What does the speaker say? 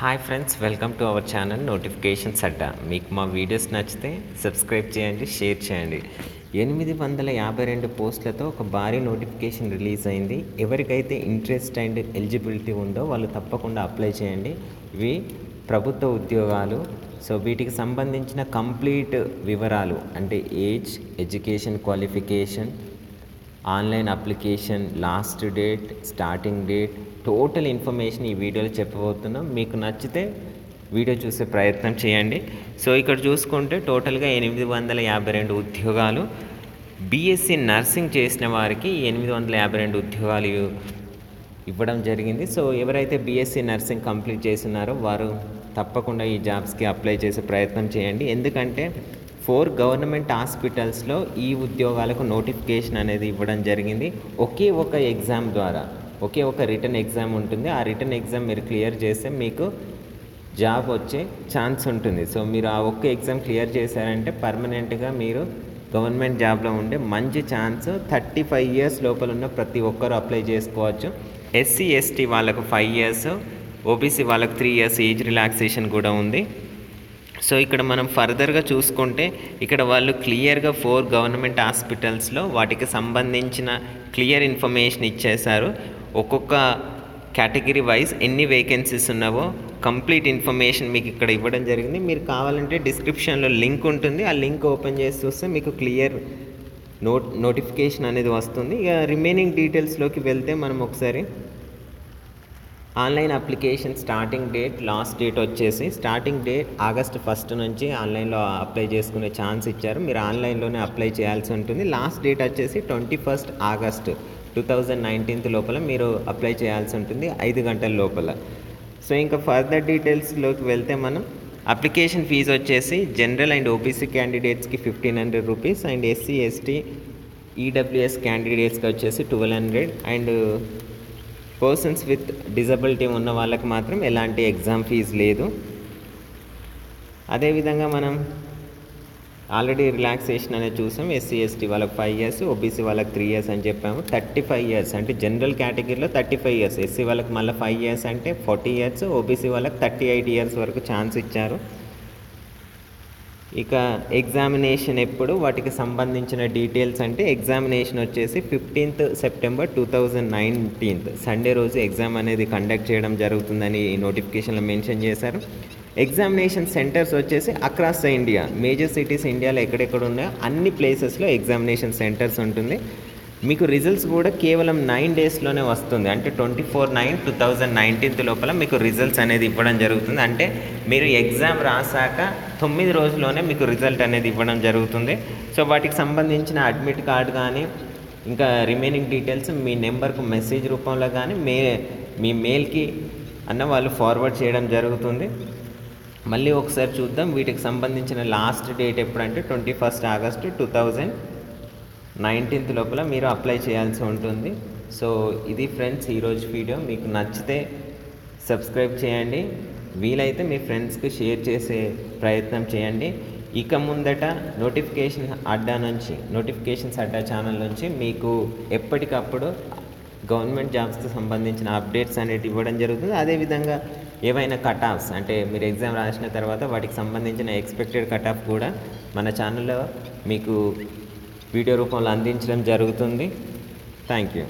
Hi friends welcome to our channel notifications Adda మీకు మా videos నచ్చితే సబ్స్క్రైబ్ చేయండి షేర్ చేయండి. ఎనిమిది వందల యాభై రెండు పోస్టులతో ఒక భారీ నోటిఫికేషన్ రిలీజ్ అయింది. ఎవరికైతే ఇంట్రెస్ట్ అండ్ ఎలిజిబిలిటీ ఉందో వాళ్ళు తప్పకుండా అప్లై చేయండి. ఇవి ప్రభుత్వ ఉద్యోగాలు. సో వీటికి సంబంధించిన కంప్లీట్ వివరాలు అంటే age education qualification online application last date starting date total information ఈ వీడియోలో చెప్పబోతున్నాం. మీకు నచ్చితే వీడియో చూసే ప్రయత్నం చేయండి. సో ఇక్కడ చూసుకుంటే టోటల్గా ఎనిమిది వందల యాభై రెండు ఉద్యోగాలు. బీఎస్సీ నర్సింగ్ చేసిన వారికి ఎనిమిది వందల యాభై రెండు ఉద్యోగాలు ఇవ్వడం జరిగింది. సో ఎవరైతే బీఎస్సీ నర్సింగ్ కంప్లీట్ చేస్తున్నారో వారు తప్పకుండా ఈ జాబ్స్కి అప్లై చేసే ప్రయత్నం చేయండి. ఎందుకంటే ఫోర్ గవర్నమెంట్ హాస్పిటల్స్లో ఈ ఉద్యోగాలకు నోటిఫికేషన్ అనేది ఇవ్వడం జరిగింది. ఒకే ఒక ఎగ్జామ్ ద్వారా ఒకే ఒక రిటర్న్ ఎగ్జామ్ ఉంటుంది. ఆ రిటర్న్ ఎగ్జామ్ మీరు క్లియర్ చేస్తే మీకు జాబ్ వచ్చే ఛాన్స్ ఉంటుంది. సో మీరు ఆ ఒక్క ఎగ్జామ్ క్లియర్ చేశారంటే పర్మనెంట్గా మీరు గవర్నమెంట్ జాబ్లో ఉండే మంచి ఛాన్స్ థర్టీ ఫైవ్ ఇయర్స్ లోపల ఉన్న ప్రతి ఒక్కరు అప్లై చేసుకోవచ్చు. ఎస్సీ ఎస్టీ వాళ్ళకు ఫైవ్ ఇయర్స్ ఓబీసీ వాళ్ళకు త్రీ ఇయర్స్ ఏజ్ రిలాక్సేషన్ కూడా ఉంది. సో ఇక్కడ మనం ఫర్దర్గా చూసుకుంటే ఇక్కడ వాళ్ళు క్లియర్గా ఫోర్ గవర్నమెంట్ హాస్పిటల్స్లో వాటికి సంబంధించిన క్లియర్ ఇన్ఫర్మేషన్ ఇచ్చేశారు. ఒక్కొక్క కేటగిరీ వైజ్ ఎన్ని వేకెన్సీస్ ఉన్నావో కంప్లీట్ ఇన్ఫర్మేషన్ మీకు ఇక్కడ ఇవ్వడం జరిగింది. మీరు కావాలంటే డిస్క్రిప్షన్లో లింక్ ఉంటుంది. ఆ లింక్ ఓపెన్ చేసి చూస్తే మీకు క్లియర్ నోట్ నోటిఫికేషన్ అనేది వస్తుంది. ఇక రిమైనింగ్ డీటెయిల్స్లోకి వెళ్తే మనం ఒకసారి online application starting date last date వచ్చేసి స్టార్టింగ్ డేట్ ఆగస్ట్ ఫస్ట్ నుంచి ఆన్లైన్లో అప్లై చేసుకునే ఛాన్స్ ఇచ్చారు. మీరు ఆన్లైన్లోనే అప్లై చేయాల్సి ఉంటుంది. లాస్ట్ డేట్ వచ్చేసి twenty first August two thousand nineteenth లోపల మీరు అప్లై చేయాల్సి ఉంటుంది. ఐదు గంటల లోపల. సో ఇంకా ఫర్దర్ డీటెయిల్స్లోకి వెళ్తే మనం అప్లికేషన్ ఫీజు వచ్చేసి జనరల్ అండ్ ఓబీసీ క్యాండిడేట్స్కి fifteen hundred rupees and SC ST EWS క్యాండిడేట్స్కి వచ్చేసి twelve hundred and persons with disability ఉన్న వాళ్ళకి మాత్రం ఎలాంటి ఎగ్జామ్ ఫీజు లేదు. అదేవిధంగా మనం ఆల్రెడీ రిలాక్సేషన్ అనేది చూసాం. ఎస్సీ ఎస్టీ వాళ్ళకి ఫైవ్ ఇయర్స్ ఓబీసీ వాళ్ళకి త్రీ ఇయర్స్ అని చెప్పాము. థర్టీ ఫైవ్ ఇయర్స్ అంటే జనరల్ కేటగిరీలో థర్టీ ఫైవ్ ఇయర్స్ ఎస్సీ వాళ్ళకి మళ్ళీ ఫైవ్ ఇయర్స్ అంటే ఫార్టీ ఇయర్స్ ఓబీసీ వాళ్ళకి థర్టీ ఎయిట్ ఇయర్స్ వరకు ఛాన్స్ ఇచ్చారు. ఇక ఎగ్జామినేషన్ ఎప్పుడు? వాటికి సంబంధించిన డీటెయిల్స్ అంటే ఎగ్జామినేషన్ వచ్చేసి fifteenth September two thousand nineteenth. Sunday రోజు ఎగ్జామ్ అనేది కండక్ట్ చేయడం జరుగుతుందని ఈ నోటిఫికేషన్లో మెన్షన్ చేశారు. ఎగ్జామినేషన్ సెంటర్స్ వచ్చేసి across the India major cities ఇండియాలో ఎక్కడెక్కడ ఉన్నాయో అన్ని ప్లేసెస్లో ఎగ్జామినేషన్ సెంటర్స్ ఉంటుంది. మీకు రిజల్ట్స్ కూడా కేవలం నైన్ డేస్లోనే వస్తుంది. అంటే twenty four nine two thousand nineteenth లోపల మీకు రిజల్ట్స్ అనేది ఇవ్వడం జరుగుతుంది. అంటే మీరు ఎగ్జామ్ రాసాక తొమ్మిది రోజుల్లోనే మీకు రిజల్ట్ అనేది ఇవ్వడం జరుగుతుంది. సో వాటికి సంబంధించిన అడ్మిట్ కార్డు కానీ ఇంకా రిమైనింగ్ డీటెయిల్స్ మీ నెంబర్కు మెసేజ్ రూపంలో కానీ మే మీ మెయిల్కి అన్న వాళ్ళు ఫార్వర్డ్ చేయడం జరుగుతుంది. మళ్ళీ ఒకసారి చూద్దాం వీటికి సంబంధించిన లాస్ట్ డేట్ ఎప్పుడంటే twenty first August two thousand nineteenth లోపల మీరు అప్లై చేయాల్సి ఉంటుంది. సో ఇది ఫ్రెండ్స్ ఈరోజు వీడియో. మీకు నచ్చితే సబ్స్క్రైబ్ చేయండి. వీలైతే మీ ఫ్రెండ్స్కి షేర్ చేసే ప్రయత్నం చేయండి. ఇక ముందట నోటిఫికేషన్ అడ్డా నుంచి నోటిఫికేషన్స్ అడ్డా ఛానల్ నుంచి మీకు ఎప్పటికప్పుడు గవర్నమెంట్ జాబ్స్కి సంబంధించిన అప్డేట్స్ అనేవి ఇవ్వడం జరుగుతుంది. అదేవిధంగా ఏవైనా కట్ ఆఫ్స్ అంటే మీరు ఎగ్జామ్ రాసిన తర్వాత వాటికి సంబంధించిన ఎక్స్పెక్టెడ్ కట్ ఆఫ్ కూడా మన ఛానల్లో మీకు వీడియో రూపంలో అందించడం జరుగుతుంది. Thank you